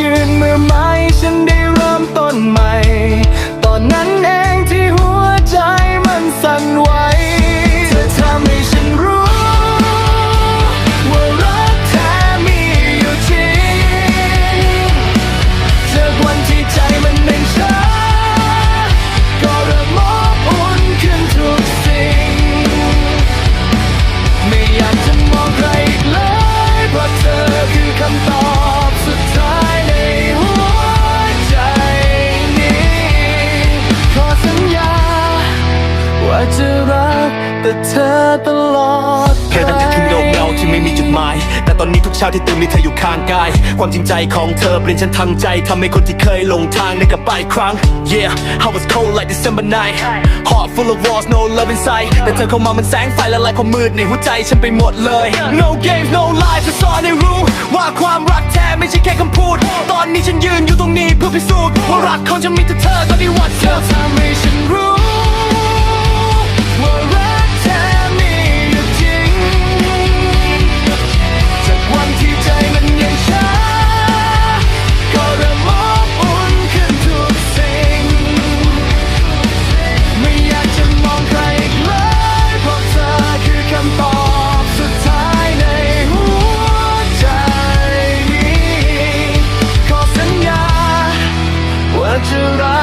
ยืนมือไม้ ว่าจะรักแต่เธอตลอดเคยตั้งแต่ถึงโลกเราที่ไม่มีจุดหมาย แต่ตอนนี้ทุกเช้าที่ตื่นมีเธออยู่ข้างกาย ความจริงใจของเธอเปลี่ยนฉันทั้งใจทำให้คนที่เคยหลงทางได้กลับไปครั้ง Yeah I was cold like December night Heart full of walls no love inside แต่เธอเข้ามามันแสงไฟละลายความมืดในหัวใจฉันไปหมดเลย No games no lies จะสอนให้รู้ ว่าความรักแท้ไม่ใช่แค่คำพูด ตอนนี้ฉันยืนอยู่ตรงนี้เพื่อพิสูจน์ว่ารักของฉันมีแต่เธอตอนนี้ What's เธอ up ทำ should I?